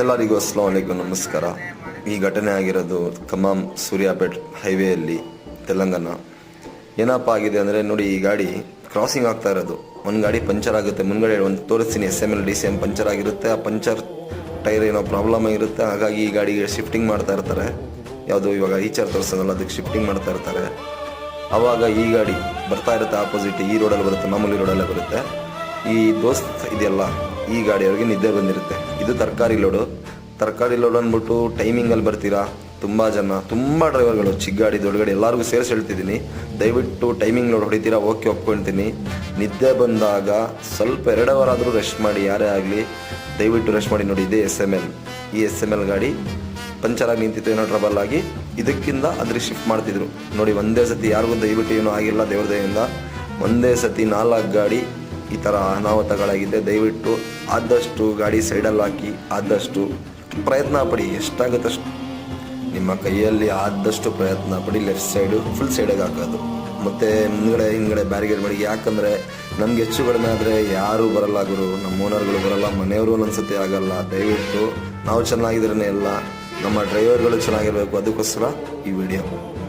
ಎಲ್ಲರಿಗೂ ಅಸ್ಲಾಂ ವಲೈಕುಮ್ ನಮಸ್ಕಾರ. ಈ ಘಟನೆ ಆಗಿರೋದು ಕಮಾಮ್ ಸೂರ್ಯಾಪೇಟ್ ಹೈವೇಯಲ್ಲಿ, ತೆಲಂಗಾಣ. ಏನಪ್ಪ ಆಗಿದೆ ಅಂದರೆ, ನೋಡಿ, ಈ ಗಾಡಿ ಕ್ರಾಸಿಂಗ್ ಆಗ್ತಾ ಇರೋದು. ಒಂದು ಗಾಡಿ ಪಂಚರ್ ಆಗುತ್ತೆ. ಮುಂದ್ಗಡೆ ಒಂದು ತೋರಿಸ್ತೀನಿ S M L D C M puncture ಆಗಿರುತ್ತೆ. ಆ ಪಂಚರ್, ಟೈರ್ ಏನೋ ಪ್ರಾಬ್ಲಮ್ ಆಗಿರುತ್ತೆ. ಹಾಗಾಗಿ ಈ ಗಾಡಿಗೆ ಶಿಫ್ಟಿಂಗ್ ಮಾಡ್ತಾ ಇರ್ತಾರೆ. ಯಾವುದು ಇವಾಗ ಈಚರ್ ತೋರಿಸೋದಲ್ಲ, ಅದಕ್ಕೆ ಶಿಫ್ಟಿಂಗ್ ಮಾಡ್ತಾ ಇರ್ತಾರೆ. ಆವಾಗ ಈ ಗಾಡಿ ಬರ್ತಾ ಇರುತ್ತೆ ಆಪೋಸಿಟ್ ಈ ರೋಡಲ್ಲಿ ಬರುತ್ತೆ, ಮಾಮೂಲಿ ರೋಡಲ್ಲೇ ಬರುತ್ತೆ. ಈ ದೋಸ್ತ್ ಇದೆಯಲ್ಲ ಈ ಗಾಡಿಯವ್ರಿಗೆ ನಿದ್ದೆ ಬಂದಿರುತ್ತೆ. ಇದು ತರಕಾರಿ ಲೋಡು. ತರಕಾರಿ ಲೋಡ್ ಅಂದ್ಬಿಟ್ಟು ಟೈಮಿಂಗಲ್ಲಿ ಬರ್ತೀರಾ? ತುಂಬ ಜನ, ತುಂಬ ಡ್ರೈವರ್ಗಳು ಚಿಕ್ಕ ಗಾಡಿ, ದೊಡ್ಡ ಗಾಡಿ ಎಲ್ಲರಿಗೂ ಸೇರಿಸಿ ಹೇಳ್ತಿದ್ದೀನಿ. ದಯವಿಟ್ಟು ಟೈಮಿಂಗ್ ಲೋಡ್ ಹೊಡಿತೀರಾ? ಓಕೆ ಒಪ್ಕೊಳ್ತೀನಿ. ನಿದ್ದೆ ಬಂದಾಗ ಸ್ವಲ್ಪ ಎರಡು ಅವರ್ ಆದರೂ ರೆಸ್ಟ್ ಮಾಡಿ, ಯಾರೇ ಆಗಲಿ, ದಯವಿಟ್ಟು ರೆಸ್ಟ್ ಮಾಡಿ ನೋಡಿ. ಇದೇ ಎಸ್ ಎಂ ಎಲ್ ಈ ಎಸ್ ಎಂ ಎಲ್ ಗಾಡಿ ಪಂಚರ್ ಆಗಿ ನಿಂತಿತ್ತು, ಏನೋ ಟ್ರಬಲ್ ಆಗಿ ಇದಕ್ಕಿಂತ ಅದ್ರ ಶಿಫ್ಟ್ ಮಾಡ್ತಿದ್ರು. ನೋಡಿ, ಒಂದೇ ಸತಿ ಯಾರಿಗೂ ದಯವಿಟ್ಟು ಏನೂ ಆಗಿಲ್ಲ, ದೇವ್ರ ದಯೆಯಿಂದ. ಒಂದೇ ಸತಿ ನಾಲ್ಕು ಗಾಡಿ ಈ ಥರ ಅನಾಹುತಗಳಾಗಿದೆ. ದಯವಿಟ್ಟು ಆದಷ್ಟು ಗಾಡಿ ಸೈಡಲ್ಲಿ ಹಾಕಿ, ಆದಷ್ಟು ಪ್ರಯತ್ನ ಪಡಿ. ಎಷ್ಟಾಗುತ್ತಷ್ಟು ನಿಮ್ಮ ಕೈಯಲ್ಲಿ ಆದಷ್ಟು ಪ್ರಯತ್ನ ಪಡಿ. ಲೆಫ್ಟ್ ಸೈಡು ಫುಲ್ ಸೈಡಿಗೆ ಹಾಕೋದು. ಮತ್ತು ಹಿಂದ್ಗಡೆ ಹಿಂದ್ಗಡೆ ಬ್ಯಾರಿಗೇಡ್ ಮಾಡಿ. ಯಾಕಂದರೆ ನಮ್ಗೆ ಹೆಚ್ಚು ಕಡಿಮೆ ಆದರೆ ಯಾರೂ ಬರಲ್ಲ ಗುರು. ನಮ್ಮ ಓನರ್ಗಳು ಬರಲ್ಲ, ಮನೆಯವರು ಒಂದೊಂದ್ಸತಿ ಆಗಲ್ಲ. ದಯವಿಟ್ಟು ನಾವು ಚೆನ್ನಾಗಿದ್ರೇ ಎಲ್ಲ, ನಮ್ಮ ಡ್ರೈವರ್ಗಳು ಚೆನ್ನಾಗಿರಬೇಕು. ಅದಕ್ಕೋಸ್ಕರ ಈ ವಿಡಿಯೋ